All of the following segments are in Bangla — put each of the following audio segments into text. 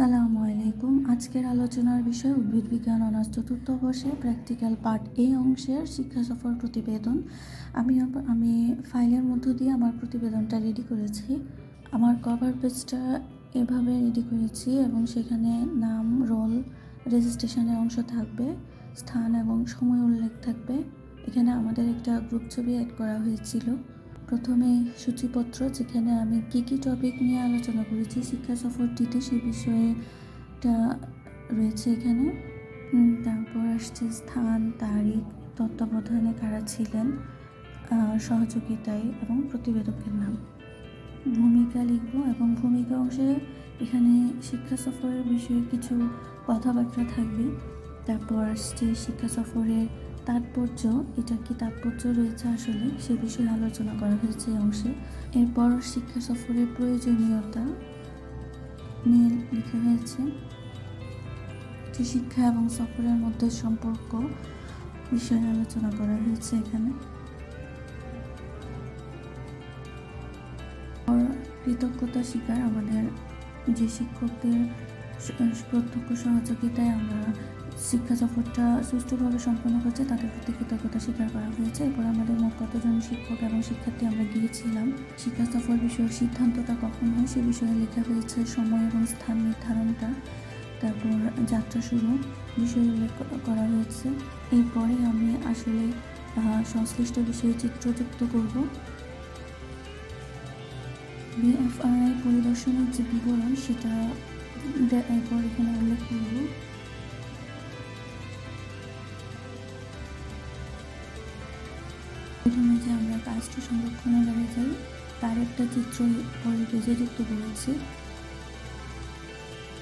আসসালামু আলাইকুম। আজকের আলোচনার বিষয় উদ্ভিদ বিজ্ঞান অনার্স চতুর্থ বর্ষে প্র্যাকটিক্যাল পার্ট এ অংশের শিক্ষা সফর প্রতিবেদন। আমি আমি ফাইলের মধ্য দিয়ে আমার প্রতিবেদনটা রেডি করেছি। আমার কভার পেজটা এভাবে রেডি করেছি এবং সেখানে নাম রোল রেজিস্ট্রেশনের অংশ থাকবে, স্থান এবং সময় উল্লেখ থাকবে। এখানে আমাদের একটা গ্রুপ ছবি অ্যাড করা হয়েছিল। প্রথমে সূচিপত্র, যেখানে আমি কী কী টপিক নিয়ে আলোচনা করেছি, শিক্ষা সফরটিতে সেই বিষয়টা রয়েছে এখানে। তারপর আসছে স্থান, তারিখ, তত্ত্বাবধানে কারা ছিলেন সহযোগিতায় এবং প্রতিবেদকের নাম। ভূমিকা লিখব এবং ভূমিকা অংশে এখানে শিক্ষা সফরের বিষয়ে কিছু কথাবার্তা থাকবে। তারপর আসছে শিক্ষা সফরের তাৎপর্য, এটা কি তাৎপর্য রয়েছে আসলে, সে বিষয়ে আলোচনা করা হয়েছে এই অংশে। এরপর শিক্ষা সফরের প্রয়োজনীয়তা নিয়ে লেখা হয়েছে। যে শিক্ষা এবং সফরের মধ্যে সম্পর্ক বিষয়ে আলোচনা করা হয়েছে এখানে। কৃতজ্ঞতা স্বীকার আমাদের যে শিক্ষকদের প্রত্যক্ষ সহযোগিতায় আমরা শিক্ষা সফরটা সুষ্ঠুভাবে সম্পন্ন করছে তাদের প্রতি কৃতজ্ঞতা স্বীকার করা হয়েছে। এরপর আমাদের মোট কতজন শিক্ষক এবং শিক্ষার্থী আমরা গিয়েছিলাম? শিক্ষা সফর বিষয়ে সিদ্ধান্তটা কখন হয় সে বিষয়ে লেখা হয়েছে সময় এবং স্থান নির্ধারণটা। তারপর যাত্রা শুরু, বিষয়ে উল্লেখ করা হয়েছে। এরপরে আমি আসলে সংশ্লিষ্ট বিষয়ে চিত্রযুক্ত করব। বিএফআরআই পরিদর্শনের যে বিবরণ, সেটা এরপর এখানে উল্লেখ করব। প্রথমে যে আমরা কাজটি সংরক্ষণাগারে যাই, তার একটা চিত্র পেজে যুক্ত করেছি।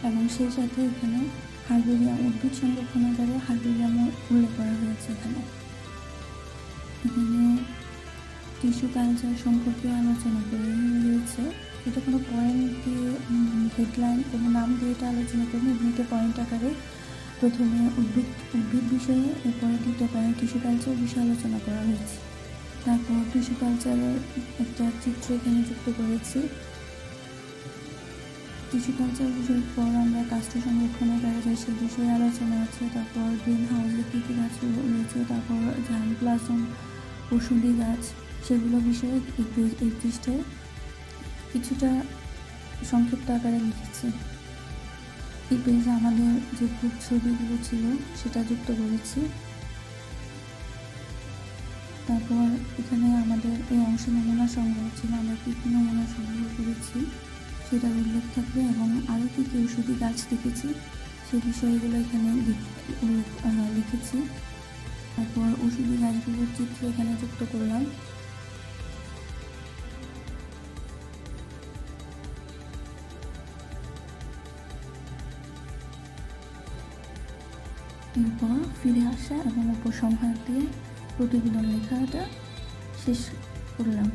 এবং সেই সাথে এখানে হাইড্রোরিয়াম উদ্ভিদ সংরক্ষণাগারে হাইড্রোরিয়ামও উল্লেখ করা হয়েছে এখানে। এখানে টিস্যু কালচার সম্পর্কে আলোচনা করে রয়েছে এটা কোনো পয়েন্ট দিয়ে হেডলাইন কোনো নাম দিয়ে এটা আলোচনা করি এমনিতে পয়েন্ট আকারে। প্রথমে উদ্ভিদ উদ্ভিদ বিষয়ে, এরপরে দ্বিতীয় পয়েন্ট টিস্যু কালচার বিষয়ে আলোচনা করা হয়েছে। তারপর টিস্যু কালচারের একটা চিত্র এখানে যুক্ত করেছি। টিস্যু কালচার বিষয়ের পর আমরা কাষ্ঠ সংরক্ষণের কাজে যাই সে বিষয়ে আলোচনা আছে, তারপর গ্রিন হাউসে কী কী গাছ রয়েছে তারপর ঝান প্লাসম ওষুধি গাছ, সেগুলো বিষয়ে এই পৃষ্ঠায় কিছুটা সংক্ষিপ্ত আকারে লিখেছি। এই পেজে আমাদের যে গ্রুপ ছবিগুলো ছিল, সেটা যুক্ত করেছি। তারপর এখানে আমাদের এই অংশ নমুনা সংগ্রহ ছিল, আমরা কী কী নমুনা সংগ্রহ করেছি সেটার উল্লেখ থাকবে এবং আরও কী কী ওষুধি গাছ দেখেছি সে বিষয়গুলো এখানে লিখেছি। তারপর ওষুধি গাছগুলোর চিত্র এখানে যুক্ত করলাম। এরপর ফিরে আসা এবং উপসংহার দিয়ে প্রতিবেদন লেখাটা শেষ করলাম।